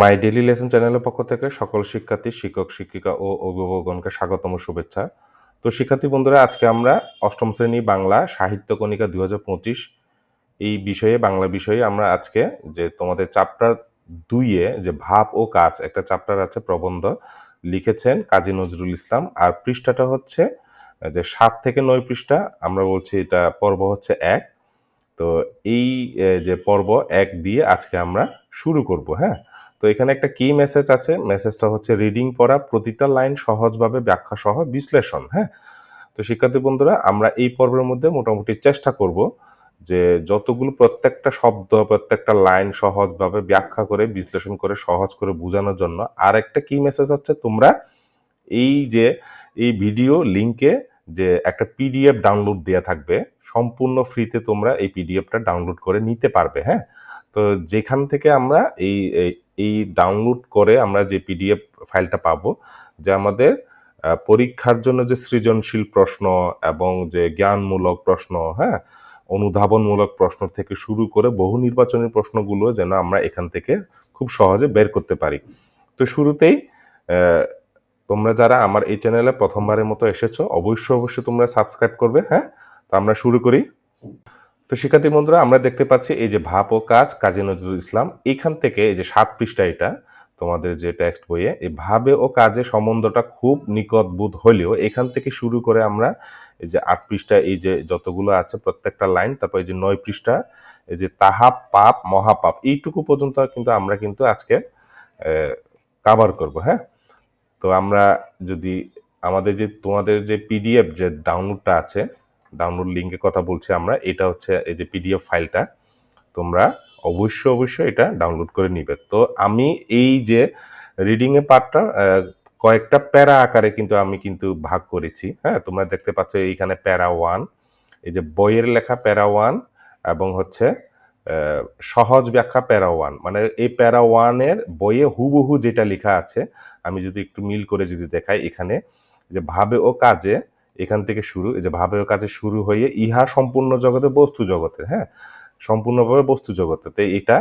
My daily lesson চ্যানেলের পক্ষ থেকে সকল শিক্ষার্থী, শিক্ষক, শিক্ষিকা ও অভিভাবকগণকে স্বাগতম শুভেচ্ছা। তো শিক্ষার্থী বন্ধুরা, আজকে আমরা অষ্টম শ্রেণি বাংলা সাহিত্য কণিকা দুই হাজার পঁচিশ এই বিষয়ে, বাংলা বিষয়ে আমরা আজকে যে তোমাদের চ্যাপ্টার দুইয়ে যে ভাব ও কাজ, একটা চ্যাপ্টার আছে প্রবন্ধ, লিখেছেন কাজী নজরুল ইসলাম। আর পৃষ্ঠাটা হচ্ছে, যে সাত থেকে নয় পৃষ্ঠা, আমরা বলছি এটা পর্ব হচ্ছে এক। তো এই যে পর্ব এক দিয়ে আজকে আমরা শুরু করব হ্যাঁ? তো এখানে একটা কি মেসেজ আছে। মেসেজটা হচ্ছে রিডিং পড়া, প্রতিটা লাইন সহজভাবে ব্যাখ্যা সহ বিশ্লেষণ হ্যাঁ? তো শিক্ষার্থী বন্ধুরা, আমরা এই পর্বের মধ্যে মোটামুটি চেষ্টা করব যে যতগুলো প্রত্যেকটা শব্দ, প্রত্যেকটা লাইন সহজভাবে ব্যাখ্যা করে, বিশ্লেষণ করে, সহজ করে বোঝানোর জন্য আর একটা কি মেসেজ আছে। তোমরা এই যে, এই ভিডিও লিংকে যে একটা পিডিএফ ডাউনলোড দেওয়া থাকবে, সম্পূর্ণ ফ্রিতে তোমরা এই পিডিএফটা ডাউনলোড করে নিতে পারবে হ্যাঁ? তো যেখান থেকে আমরা এই এই- ডাউনলোড করে আমরা যে পিডিএফ ফাইলটা পাবো, যে আমাদের পরীক্ষার জন্য যে সৃজনশীল প্রশ্ন এবং যে জ্ঞানমূলক প্রশ্ন হ্যাঁ অনুধাবনমূলক প্রশ্ন থেকে শুরু করে বহু নির্বাচনী প্রশ্নগুলো যেন আমরা এখান থেকে খুব সহজে বের করতে পারি। তো শুরুতেই তোমরা যারা আমার এই চ্যানেলে প্রথমবারের মতো এসেছ, অবশ্যই অবশ্যই তোমরা সাবস্ক্রাইব করবে হ্যাঁ? তো আমরা শুরু করি। তো শিক্ষার্থী বন্ধুরা, আমরা দেখতে পাচ্ছি এই যে ভাব ও কাজ, কাজী নজরুল ইসলাম। এখান থেকে এই যে সাত পৃষ্ঠা এটা, তোমাদের যে টেক্সট বইয়ে, এই ভাবে ও কাজে সম্বন্ধটা খুব নিকটবোধ হলেও এখান থেকে শুরু করে আমরা এই যে আট পৃষ্ঠা, এই যে যতগুলো আছে প্রত্যেকটা লাইন, তারপর এই যে নয় পৃষ্ঠা, এই যে তাহা, পাপ, মহাপাপ, এইটুকু পর্যন্ত কিন্তু আমরা কিন্তু আজকে কাভার করব হ্যাঁ? তো আমরা যদি আমাদের যে, তোমাদের যে পিডিএফ যে ডাউনলোডটা আছে ডাউনলোড লিঙ্কের কথা বলছি আমরা, এটা হচ্ছে এই যে পিডিএফ ফাইলটা, তোমরা অবশ্যই অবশ্যই এটা ডাউনলোড করে নিবে। তো আমি এই যে রিডিংয়ে পার্টটা কয়েকটা প্যারা আকারে কিন্তু আমি কিন্তু ভাগ করেছি হ্যাঁ? তোমরা দেখতে পাচ্ছ এইখানে প্যারা ওয়ান এই যে বইয়ের লেখা প্যারা ওয়ান এবং হচ্ছে সহজ ব্যাখ্যা প্যারা ওয়ান মানে এই প্যারা ওয়ানের বইয়ে হুবহু যেটা লেখা আছে, আমি যদি একটু মিল করে যদি দেখাই এখানে, যে ভাবে ও কাজে এখান থেকে শুরু, এই যে ভাবে ও কাজে শুরু হয়ে ইহা সম্পূর্ণ জগতে বস্তু জগতে হ্যাঁ? সম্পূর্ণভাবে বস্তু জগতে। তো এটা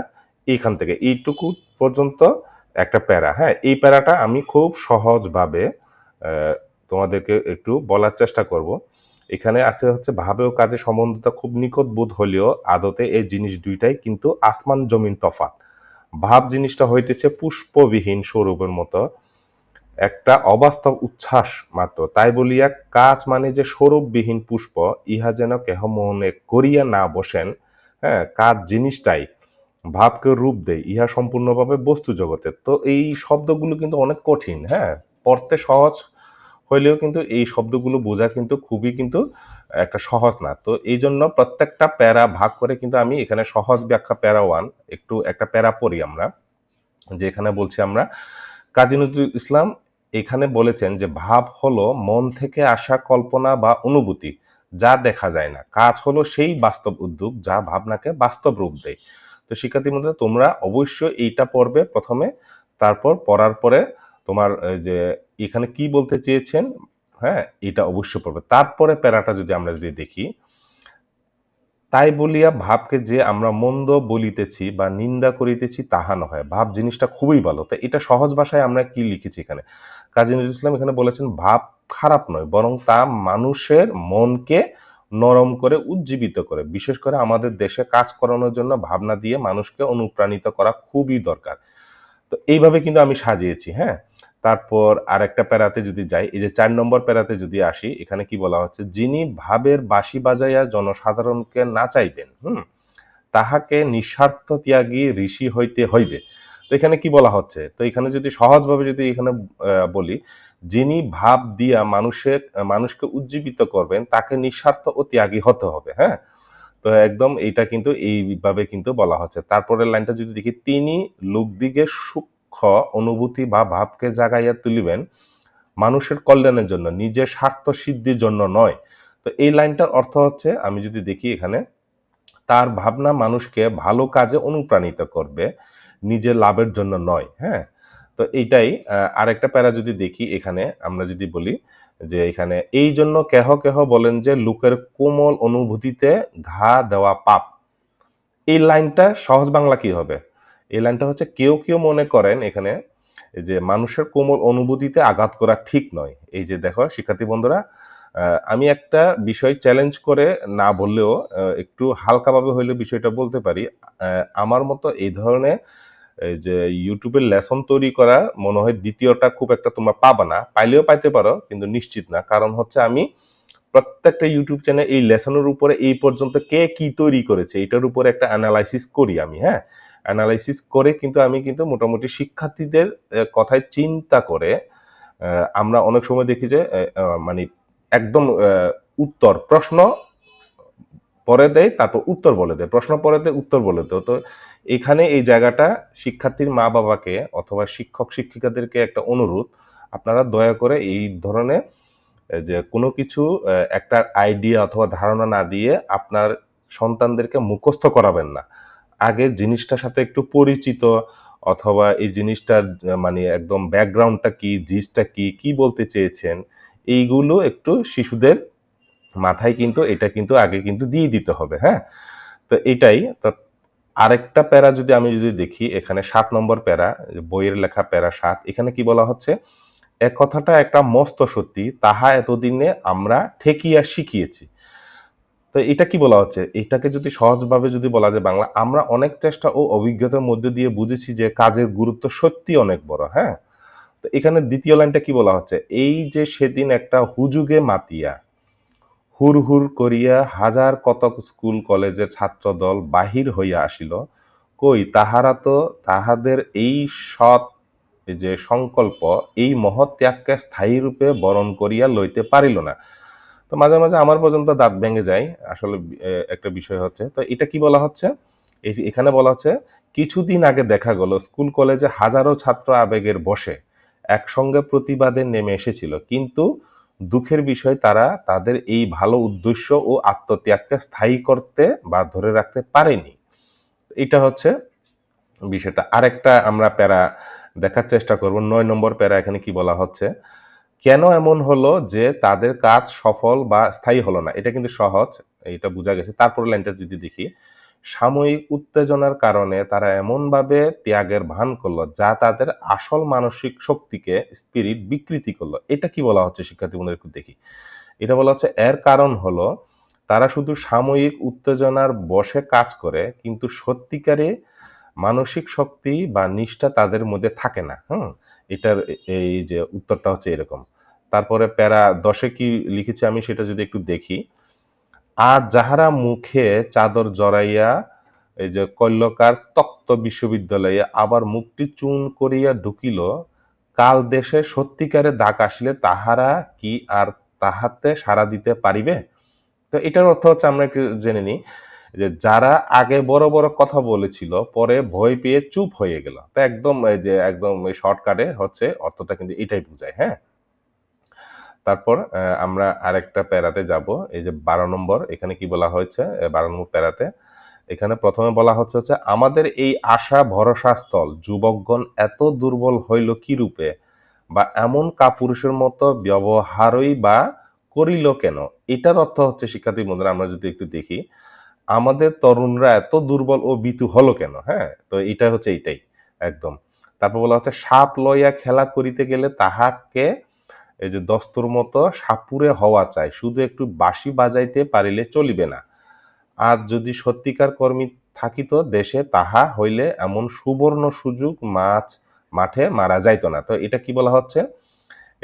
এইখান থেকে, এইটুকু পর্যন্ত একটা প্যারা হ্যাঁ? এই প্যারাটা আমি খুব সহজভাবে তোমাদেরকে একটু বলার চেষ্টা করব। এখানে আছে হচ্ছে ভাবে ও কাজে সম্বন্ধটা খুব নিকট বোধ হলেও আদতে এই জিনিস দুইটাই কিন্তু আসমান জমিন তফাৎ। ভাব জিনিসটা হইতেছে পুষ্পবিহীন স্বরূপের মতো একটা অবাস্তব উচ্ছ্বাস মাত্র। তাই বলিয়া কাজ মানে যে স্বরূপবিহীন পুষ্প, ইহা যেন কেহ মোহনে করিয়া না বসেন হ্যাঁ কাজ জিনিসটাই। ভাবকে রূপ দেয়, ইহা সম্পূর্ণভাবে বস্তু জগতের তো এই শব্দগুলো কিন্তু অনেক কঠিন হ্যাঁ পড়তে সহজ হইলেও কিন্তু এই শব্দগুলো বোঝা কিন্তু খুবই কিন্তু একটা সহজ না। তো এই জন্য প্রত্যেকটা প্যারা ভাগ করে কিন্তু আমি এখানে সহজ ব্যাখ্যা প্যারা ওয়ান, একটু একটা প্যারা পড়ি আমরা যে এখানে বলছি আমরা কাজী নজরুল ইসলাম এখানে বলেছেন যে ভাব হলো মন থেকে আসা কল্পনা বা অনুভূতি, যা দেখা যায় না। কাজ হলো সেই বাস্তব উদ্যোগ যা ভাবনাকে বাস্তব রূপ দেয়। তো শিক্ষার্থী বন্ধুরা, তোমরা অবশ্যই এইটা পড়বে প্রথমে, তারপর পড়ার পরে তোমার যে এখানে কি বলতে চেয়েছেন হ্যাঁ এটা অবশ্যই পড়বে। তারপরে প্যারাটা যদি আমরা যদি দেখি, তাই বলিয়া ভাবকে যে আমরা মন্দ বলিতেছি বা নিন্দা করিতেছি, তাহা নয়। ভাব জিনিসটা খুবই ভালো। তাই এটা সহজ ভাষায় আমরা কি লিখেছি এখানে? কাজী নজরুল ইসলাম এখানে বলেছেন, ভাব খারাপ নয়, বরং তা মানুষের মনকে নরম করে উজ্জীবিত করে। বিশেষ করে আমাদের দেশে কাজ করানোর জন্য ভাবনা দিয়ে মানুষকে অনুপ্রাণিত করা খুবই দরকার। তো এইভাবে কিন্তু আমি সাজিয়েছি হ্যাঁ? তারপর আরেকটা প্যারাতে যদি যাই, এই যে চার নম্বর প্যারাতে যদি আসি, এখানে কি বলা হচ্ছে, যিনি ভাবের বাঁশি বাজাইয়া জনসাধারণকে না চাইবেন হুম? তাহাকে নিঃস্বার্থ ত্যাগী ঋষি হইতে হইবে। তো এখানে কি বলা হচ্ছে? তো এখানে যদি সহজভাবে যদি এখানে বলি, যিনি ভাব দিয়া মানুষের, মানুষকে উজ্জীবিত করবেন, তাকে নিঃস্বার্থ ও ত্যাগী হতে হবে হ্যাঁ? তো একদম এইটা কিন্তু এইভাবে কিন্তু বলা হচ্ছে। তারপরের লাইনটা যদি দেখি, তিনি লোকদিকে সূক্ষ্ম অনুভূতি বা ভাবকে জাগাইয়া তুলিবেন মানুষের কল্যাণের জন্য, নিজের স্বার্থ সিদ্ধির জন্য নয়। তো এই লাইনটার অর্থ হচ্ছে, আমি যদি দেখি এখানে, তার ভাবনা মানুষকে ভালো কাজে অনুপ্রাণিত করবে নিজের লাভের জন্য নয় হ্যাঁ? তো এইটাই আরেকটা প্যারা যদি দেখি এখানে, আমরা যদি বলি যে এখানে, এই জন্য কেহ কেহ বলেন যে লোকের কোমল অনুভূতিতে ঘা দেওয়া পাপ। এই লাইনটা সহজ বাংলা কি হবে? এই লাইনটা হচ্ছে কেউ কেউ মনে করেন এখানে যে মানুষের কোমল অনুভূতিতে আঘাত করা ঠিক নয়। এই যে দেখো, শিক্ষার্থী বন্ধুরা আমি একটা বিষয় চ্যালেঞ্জ করে না বললেও একটু হালকাভাবে হইলে বিষয়টা বলতে পারি। আমার মতো এই ধরনের যে ইউটিউবের লেসন তৈরি করা মনে হয় দ্বিতীয়টা খুব একটা তোমরা পাবা না। পাইলেও পাইতে পারো, কিন্তু নিশ্চিত না। কারণ হচ্ছে আমি প্রত্যেকটা ইউটিউব চ্যানেল এই লেসনের উপরে এই পর্যন্ত কে কি তৈরি করেছে, এটার উপরে একটা অ্যানালাইসিস করি আমি হ্যাঁ? অ্যানালাইসিস করে কিন্তু আমি কিন্তু মোটামুটি শিক্ষার্থীদের কথায় চিন্তা করে আমরা অনেক সময় দেখি যে মানে একদম উত্তর, প্রশ্ন পরে দেয়, তারপর উত্তর বলে দেয়। প্রশ্ন পরে দেয়, উত্তর বলে দেয়। তো এখানে এই জায়গাটা শিক্ষার্থীর মা বাবাকে অথবা শিক্ষক শিক্ষিকাদেরকে একটা অনুরোধ। আপনারা দয়া করে এই ধরনের যে কোনো কিছু একটা আইডিয়া অথবা ধারণা না দিয়ে আপনার সন্তানদেরকে মুখস্থ করাবেন না। আগে জিনিসটার সাথে একটু পরিচিত অথবা এই জিনিসটার মানে একদম ব্যাকগ্রাউন্ডটা কি, জিনিসটা কি কি বলতে চেয়েছেন, এইগুলো একটু শিশুদের মাথায় কিন্তু, এটা কিন্তু আগে কিন্তু দিয়ে দিতে হবে হ্যাঁ? তো এটাই, তো আরেকটা প্যারা যদি আমি যদি দেখি, এখানে সাত নম্বর প্যারা, বইয়ের লেখা প্যারা সাত, এখানে কি বলা হচ্ছে? এক কথাটা একটা মস্ত সত্যি, তাহা এতদিনে আমরা ঠেকিয়া শিখিয়েছি। তো এটা কি বলা হচ্ছে? এটাকে যদি সহজভাবে যদি বলা যায় বাংলা, আমরা অনেক চেষ্টা ও অভিজ্ঞতার মধ্যে দিয়ে বুঝেছি যে কাজের গুরুত্ব সত্যি অনেক বড় হ্যাঁ? তো এখানে দ্বিতীয় লাইনটা কি বলা হচ্ছে? এই যে সেদিন একটা হুজুগে মাতিয়া হুর হুর করিয়া হাজার কতক স্কুল কলেজের ছাত্রদল বাহির হইয়া আসিল, কই তাহারা তো তাহাদের এই সৎ যে সংকল্প, এই মহৎ ত্যাগকে স্থায়ী রূপে বরণ করিয়া লইতে পারিল না। তো মাঝে মাঝে আমার পর্যন্ত দাঁত ভেঙে যায়, আসলে একটা বিষয় হচ্ছে। তো এটা কি বলা হচ্ছে? এখানে বলা হচ্ছে, কিছুদিন আগে দেখা গেল, স্কুল কলেজে হাজারো ছাত্র আবেগের বসে একসঙ্গে প্রতিবাদে নেমে এসেছিল। কিন্তু দুঃখের বিষয়, তারা তাদের এই ভালো উদ্দেশ্য ও আত্মত্যাগকে স্থায়ী করতে বা ধরে রাখতে পারেনি। এটা হচ্ছে বিষয়টা। আরেকটা আমরা প্যারা দেখার চেষ্টা করব। নয় নম্বর প্যারা এখানে কি বলা হচ্ছে? কেন এমন হলো যে তাদের কাজ সফল বা স্থায়ী হলো না? এটা কিন্তু সহজ, এটা বোঝা গেছে। তারপর লাইনটা যদি দেখি। সাময়িক উত্তেজনার কারণে তারা এমনভাবে ত্যাগের ভান করল, যা তাদের আসল মানসিক শক্তিকে স্পিরিট বিকৃতি করল। এটা কি বলা হচ্ছে, শিক্ষার্থী বন্ধুরা, একটু দেখি। এটা বলা হচ্ছে, এর কারণ হলো, তারা শুধু সাময়িক উত্তেজনার বসে কাজ করে, কিন্তু সত্যিকারে মানসিক শক্তি বা নিষ্ঠা তাদের মধ্যে থাকে না। হুম? এটার এই যে উত্তরটা হচ্ছে এরকম। তারপরে প্যারা দশে কি লিখেছে আমি, সেটা যদি একটু দেখি। আর যাহারা মুখে চাদর জড়াইয়া এই যে কল্যকার তক্ত বিশ্ববিদ্যালয়ে আবার মুখটি চুন করিয়া ঢুকিল, কাল দেশে সত্যিকারে দাগ আসলে তাহারা কি আর তাহাতে সাড়া দিতে পারিবে? তো এটার অর্থ হচ্ছে আমরা একটু জেনে নিই যে যারা আগে বড় বড় কথা বলেছিল, পরে ভয় পেয়ে চুপ হয়ে গেল। তো একদম এই যে একদম শর্টকাটে হচ্ছে অর্থটা কিন্তু এটাই বোঝায় হ্যাঁ? তারপর আমরা আরেকটা প্যারাতে যাব। এই যে বারো নম্বর, এখানে কি বলা হয়েছে? বারো নম্বর প্যারাতে। এখানে প্রথমে বলা হচ্ছে হচ্ছে, আমাদের এই আশা ভরসা স্থল, যুবকগণ এত দুর্বল হইল কি রূপে? বা এমন কাপুরুষের মতো ব্যবহারই বা করিল কেন? এটার অর্থ হচ্ছে, শিক্ষার্থী বন্ধুরা, আমরা যদি একটু দেখি, আমাদের তরুণরা এত দুর্বল ও বিতু হলো কেন? হ্যাঁ তো এটা হচ্ছে এইটাই, একদম। তারপর বলা হচ্ছে, সাপ লইয়া খেলা করিতে গেলে তাহাকে এই যে দস্তর মতো সাপুরে হওয়া চাই, শুধু একটু বাঁশি বাজাইতে পারিলে চলিবে না। আর যদি সত্যিকার কর্মী থাকিত দেশে, তাহা হইলে এমন সুবর্ণ সুযোগ মাছ মাঠে মারা যাইতো না। তো এটা কি বলা হচ্ছে?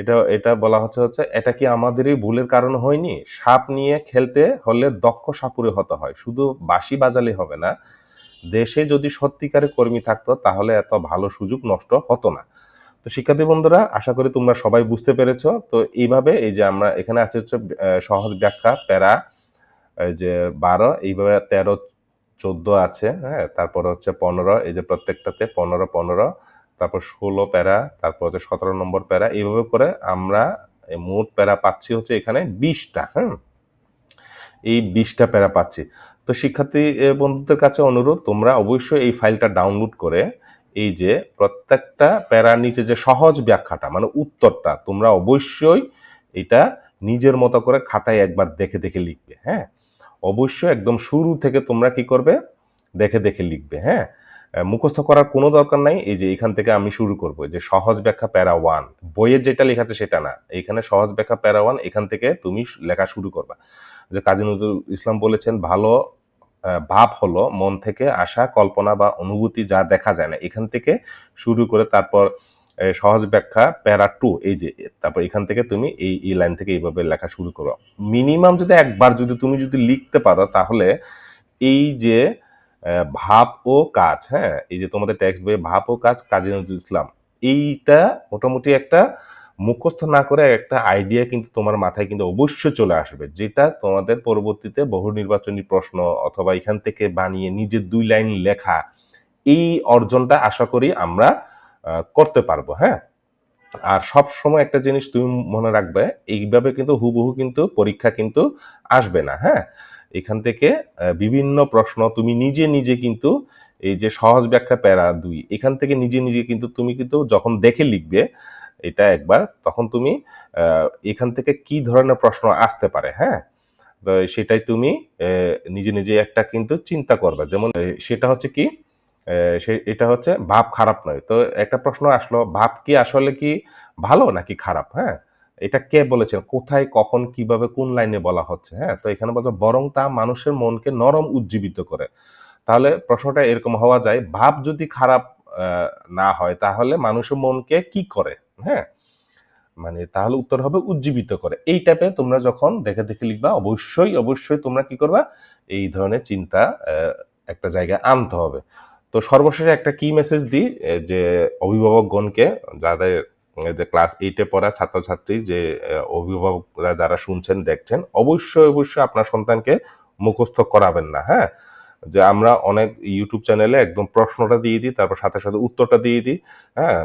এটা এটা বলা হচ্ছে হচ্ছে, এটা কি আমাদেরই ভুলের কারণ হয়নি? সাপ নিয়ে খেলতে হলে দক্ষ সাপুরে হতে হয়, শুধু বাঁশি বাজালে হবে না। দেশে যদি সত্যিকারের কর্মী থাকতো, তাহলে এত ভালো সুযোগ নষ্ট হতো না। তো শিক্ষার্থী বন্ধুরা, আশা করি তোমরা সবাই বুঝতে পেরেছ। তো এইভাবে এই যে আমরা এখানে আছে হচ্ছে সহজ ব্যাখ্যা, প্যারা যে বারো, এইভাবে তেরো, চোদ্দ আছে হ্যাঁ? তারপর হচ্ছে পনেরো, এই যে প্রত্যেকটাতে পনেরো পনেরো, তারপর ষোলো প্যারা, তারপর হচ্ছে সতেরো নম্বর প্যারা, এইভাবে করে আমরা মোট প্যারা পাচ্ছি হচ্ছে এখানে বিশটা হ্যাঁ এই বিশটা প্যারা পাচ্ছি। তো শিক্ষার্থী বন্ধুদের কাছে অনুরোধ, তোমরা অবশ্যই এই ফাইলটা ডাউনলোড করে এই যে প্রত্যেকটা প্যারার নিচে যে সহজ ব্যাখ্যাটা মানে উত্তরটা, তোমরা অবশ্যই এটা নিজের মতো করে খাতায় একবার দেখে দেখে লিখবে হ্যাঁ? অবশ্যই একদম শুরু থেকে তোমরা কি করবে? দেখে দেখে লিখবে হ্যাঁ? মুখস্থ করার কোনো দরকার নাই। এই যে এখান থেকে আমি শুরু করব যে সহজ ব্যাখ্যা প্যারা ওয়ান। বইয়ের যেটা লেখা আছে সেটা না। এখানে সহজ ব্যাখ্যা প্যারা ওয়ান, এখান থেকে তুমি লেখা শুরু করবা। যে কাজী নজরুল ইসলাম বলেছেন, ভালো ভাব হলো মন থেকে আসা কল্পনা বা অনুভূতি যা দেখা যায় না। এখান থেকে শুরু করে তারপর সহজ ব্যাখ্যা, প্যারা টু, এই যে, তারপর এখান থেকে তুমি এই এই লাইন থেকে এইভাবে লেখা শুরু করো। মিনিমাম যদি একবার যদি তুমি যদি লিখতে পারো তাহলে এই যে ভাব ও কাজ হ্যাঁ এই যে তোমাদের টেক্সট বইয়ে ভাব ও কাজ, কাজী নজরুল ইসলাম, এইটা মোটামুটি একটা মুখস্থ না করে একটা আইডিয়া কিন্তু তোমার মাথায় কিন্তু অবশ্যই চলে আসবে। যেটা তোমাদের পরবর্তীতে বহু নির্বাচনী প্রশ্ন অথবা এখান থেকে বানিয়ে নিজের দুই লাইন লেখা, এই অর্জনটা আশা করি আমরা করতে পারব হ্যাঁ? আর সব সময় একটা জিনিস তুমি মনে রাখবে, এইভাবে কিন্তু হুবহু কিন্তু পরীক্ষা কিন্তু আসবে না হ্যাঁ? এখান থেকে বিভিন্ন প্রশ্ন তুমি নিজে নিজে কিন্তু এই যে সহজ ব্যাখ্যা প্যারা দুই, এখান থেকে নিজে নিজে কিন্তু তুমি কিন্তু যখন দেখে লিখবে এটা একবার, তখন তুমি এখান থেকে কি ধরনের প্রশ্ন আসতে পারে হ্যাঁ? তো সেটাই তুমি নিজে নিজে একটা কিন্তু চিন্তা করবে। যেমন সেটা হচ্ছে কি সে, এটা হচ্ছে ভাব খারাপ নয়। তো একটা প্রশ্ন আসলো, ভাব কি আসলে কি ভালো নাকি খারাপ হ্যাঁ? এটা কে বলেছেন? কোথায়, কখন, কীভাবে, কোন লাইনে বলা হচ্ছে হ্যাঁ? তো এখানে বলছে, বরং তা মানুষের মনকে নরম উজ্জীবিত করে। তাহলে প্রশ্নটা এরকম হওয়া যায়, ভাব যদি খারাপ না হয়, তাহলে মানুষের মনকে কি করে? হ্যাঁ? মানে তাহলে উত্তর হবে উজ্জীবিত করে। এই টাইপে তোমরা যখন দেখে দেখে লিখবা, অবশ্যই অবশ্যই তোমরা কি করবা? এই ধরনের চিন্তা একটা জায়গায় আনতে হবে। তো সর্বশেষে একটা কি মেসেজ দিই যে অভিভাবকগণকে, যাদের যে ক্লাস এইটে পড়া ছাত্রছাত্রী, যে অভিভাবকরা যারা শুনছেন, দেখছেন, অবশ্যই অবশ্যই আপনার সন্তানকে মুখস্থ করাবেন না হ্যাঁ? যে আমরা অনেক ইউটিউব চ্যানেলে একদম প্রশ্নটা দিয়ে দিই, তারপর সাথে সাথে উত্তরটা দিয়ে দিই হ্যাঁ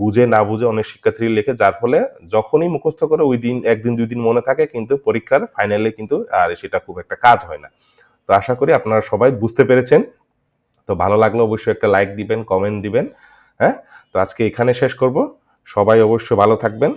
বুঝে না বুঝে অনেক শিক্ষার্থী লেখে, যার ফলে যখনই মুখস্থ করে ওই দিন একদিন, দুই দিন মনে থাকে কিন্তু পরীক্ষার ফাইনালে কিন্তু আর সেটা খুব একটা কাজ হয় না। তো আশা করি আপনারা সবাই বুঝতে পেরেছেন। তো ভালো লাগলে অবশ্যই একটা লাইক দিবেন কমেন্ট দিবেন হ্যাঁ? তো আজকে এখানে শেষ করব। সবাই অবশ্যই ভালো থাকবেন।